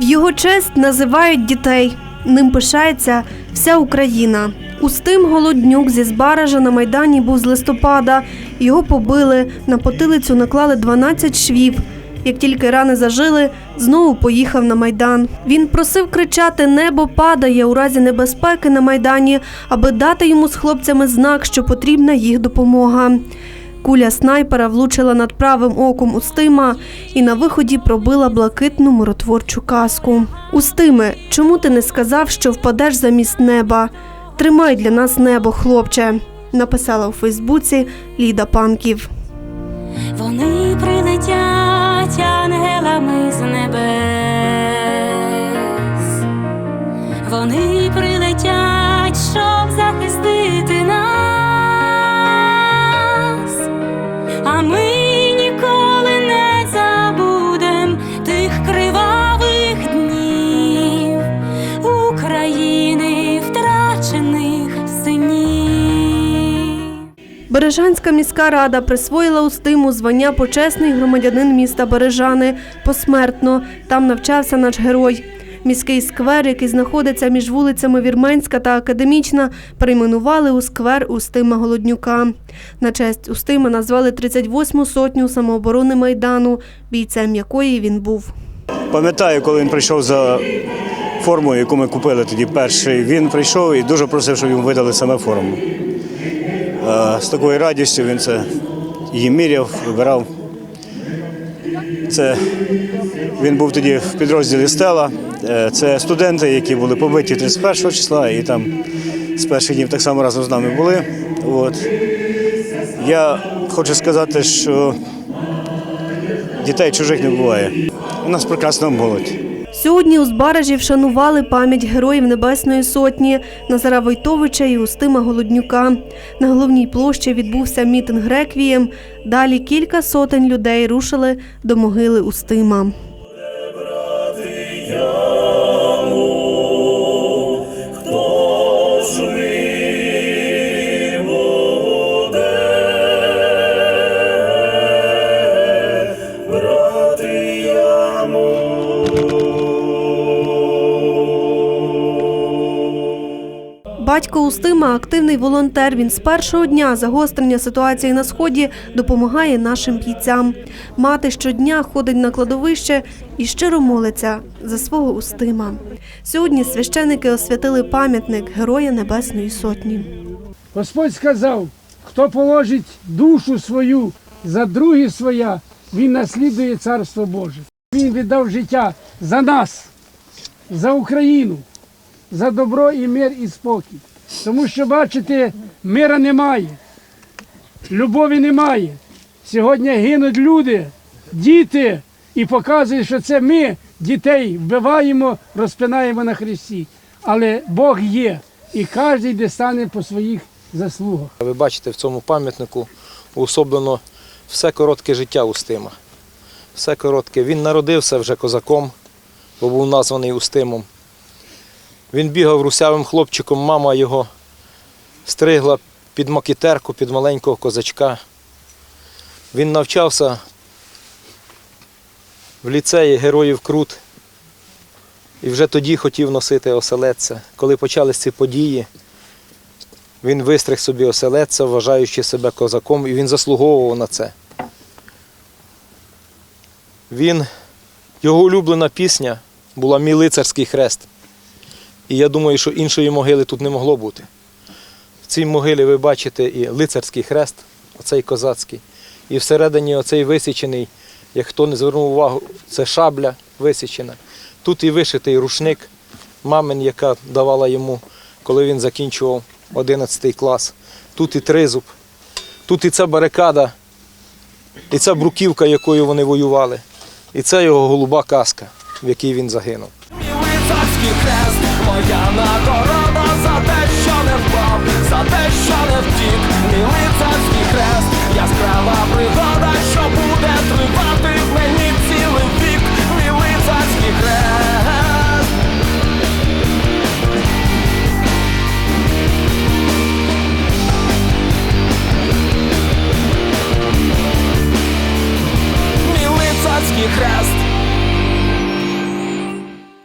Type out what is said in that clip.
В його честь називають дітей. Ним пишається вся Україна. Устим Голоднюк зі Збаража на Майдані був з листопада. Його побили, на потилицю наклали 12 швів. Як тільки рани зажили, знову поїхав на Майдан. Він просив кричати Небо падає у разі небезпеки на Майдані, аби дати йому з хлопцями знак, що потрібна їх допомога. Куля снайпера влучила над правим оком Устима і на виході пробила блакитну миротворчу каску. Устиме, чому ти не сказав, що впадеш замість неба? Тримай для нас небо, хлопче, написала у Фейсбуці Ліда Панків. Вони прилетять ангелами з небес. Вони прилетять, щоб захистити Бережанська міська рада присвоїла Устиму звання почесний громадянин міста Бережани посмертно. Там навчався наш герой. Міський сквер, який знаходиться між вулицями Вірменська та Академічна, перейменували у сквер Устима Голоднюка. На честь Устима назвали 38-му сотню самооборони Майдану, бійцем якої він був. Пам'ятаю, коли він прийшов за формою, яку ми купили тоді перший. Він прийшов і дуже просив, щоб йому видали саме форму. Е, З такою радістю він це її міряв, вибирав. Це він був тоді в підрозділі Стела. Е, Це студенти, які були побиті 31 числа, і там з перших днів так само разом з нами були. От. Я хочу сказати, що дітей чужих не буває. У нас прекрасна молодь. Сьогодні у Збаражі вшанували пам'ять героїв Небесної Сотні Назара Войтовича і Устима Голоднюка. На головній площі відбувся мітинг реквієм. Далі кілька сотень людей рушили до могили Устима. Батько Устима активний волонтер. Він з першого дня загострення ситуації на сході допомагає нашим бійцям. Мати щодня ходить на кладовище і щиро молиться за свого Устима. Сьогодні священики освятили пам'ятник Героя Небесної Сотні. Господь сказав, хто положить душу свою за другі своя, він наслідує Царство Боже. Він віддав життя за нас, за Україну, за добро і мир і спокій. Тому що, бачите, мира немає, любові немає. Сьогодні гинуть люди, діти, і показують, що це ми дітей вбиваємо, розпинаємо на хресті. Але Бог є, і кожен де стане по своїх заслугах. Ви бачите, в цьому пам'ятнику уособлено все коротке життя Устима. Все коротке. Він народився вже козаком, бо був названий Устимом. Він бігав русявим хлопчиком, мама його стригла під макітерку, під маленького козачка. Він навчався в ліцеї Героїв Крут. І вже тоді хотів носити оселедця. Коли почались ці події, він вистриг собі оселедця, вважаючи себе козаком, і він заслуговував на це. Він, його улюблена пісня була Мій лицарський хрест. І я думаю, що іншої могили тут не могло бути. В цій могилі ви бачите і лицарський хрест, оцей козацький, і всередині оцей висічений, як хто не звернув увагу, це шабля висічена. Тут і вишитий рушник мамин, яка давала йому, коли він закінчував 11 клас. Тут і тризуб, тут і ця барикада, і ця бруківка, якою вони воювали, і це його голуба каска, в якій він загинув. Лицарський